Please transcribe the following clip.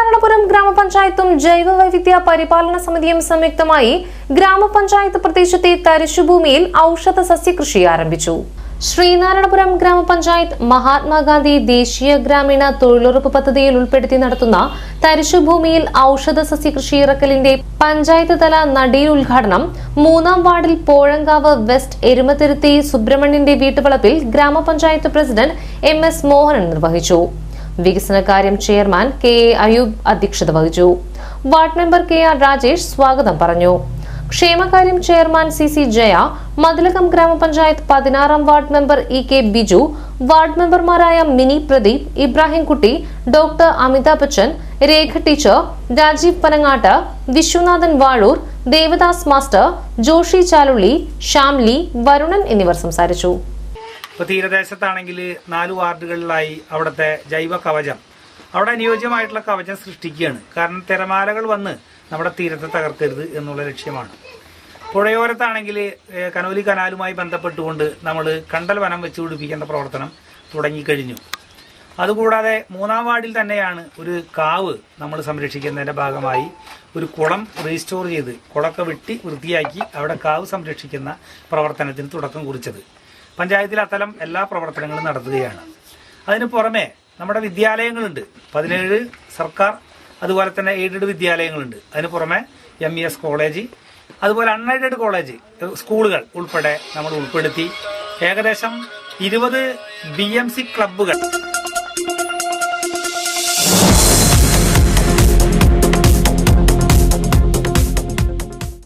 ശ്രീനാരായണപുരം ഗ്രാമപഞ്ചായത്തും ജൈവ വൈവിധ്യ പരിപാലന സമിതിയും സംയുക്തമായി ഗ്രാമപഞ്ചായത്ത് പ്രദേശത്തെ തരിശുഭൂമിയിൽ ഔഷധ സസ്യകൃഷി ആരംഭിച്ചു. ശ്രീനാരായണപുരം ഗ്രാമപഞ്ചായത്ത് മഹാത്മാഗാന്ധി ദേശീയ ഗ്രാമീണ തൊഴിലുറപ്പ് പദ്ധതിയിൽ ഉൾപ്പെടുത്തി നടത്തുന്ന തരിശുഭൂമിയിൽ ഔഷധ സസ്യകൃഷി ഇറക്കലിന്റെ പഞ്ചായത്ത് തല നടീൽ ഉദ്ഘാടനം മൂന്നാം വാർഡിൽ പോഴങ്കാവ് വെസ്റ്റ് എരുമത്തിരുത്തി സുബ്രഹ്മണ്യന്റെ വീട്ടുവളപ്പിൽ ഗ്രാമപഞ്ചായത്ത് പ്രസിഡന്റ് എം എസ് മോഹനൻ നിർവഹിച്ചു. വികസനകാര്യം ചെയർമാൻ കെ എ അയൂബ് അധ്യക്ഷത വഹിച്ചു. Ward member K R Rajesh സ്വാഗതം പറഞ്ഞു. ക്ഷേമകാര്യം chairman C C Jaya Mathilakam ഗ്രാമപഞ്ചായത്ത് പതിനാറാം ward member E K Biju ward മെമ്പർമാരായ Mini Pradeep Ibrahimkutty doctor Amitabh Bachchan Rekha teacher Rajeev Panangattu Viswanathan Vazhoor Devadas master Joshi Chalulli Shamli Varunan എന്നിവർ സംസാരിച്ചു. ഇപ്പോൾ തീരദേശത്താണെങ്കിൽ നാല് വാർഡുകളിലായി അവിടുത്തെ ജൈവ കവചം. അവിടെ അനുയോജ്യമായിട്ടുള്ള കവചം സൃഷ്ടിക്കുകയാണ്. കാരണം തിരമാലകൾ വന്ന് നമ്മുടെ തീരത്തെ തകർക്കരുത് എന്നുള്ള ലക്ഷ്യമാണ്. പുഴയോരത്താണെങ്കിൽ കനോലി കനാലുമായി ബന്ധപ്പെട്ടുകൊണ്ട് നമ്മൾ കണ്ടൽ വനം വെച്ച് പിടിപ്പിക്കേണ്ട പ്രവർത്തനം തുടങ്ങിക്കഴിഞ്ഞു. അതുകൂടാതെ മൂന്നാം വാർഡിൽ തന്നെയാണ് ഒരു കാവ് നമ്മൾ സംരക്ഷിക്കുന്നതിന്റെ ഭാഗമായി ഒരു കുളം റീസ്റ്റോർ ചെയ്ത് കുളമൊക്കെ വെട്ടി വൃത്തിയാക്കി അവിടെ കാവ് സംരക്ഷിക്കുന്ന പ്രവർത്തനത്തിന് തുടക്കം കുറിച്ചത്. പഞ്ചായത്തിൽ അത്തരം എല്ലാ പ്രവർത്തനങ്ങളും നടത്തുകയാണ്. അതിന് പുറമെ നമ്മുടെ വിദ്യാലയങ്ങളുണ്ട്. പതിനേഴ് സർക്കാർ അതുപോലെ തന്നെ എയ്ഡഡ് വിദ്യാലയങ്ങളുണ്ട്. അതിന് പുറമെ എം ഇ എസ് കോളേജ് അതുപോലെ അൺഎയ്ഡഡ് കോളേജ് സ്കൂളുകൾ ഉൾപ്പെടെ നമ്മൾ ഉൾപ്പെടുത്തി. ഏകദേശം ഇരുപത് ബി എം സി ക്ലബ്ബുകൾ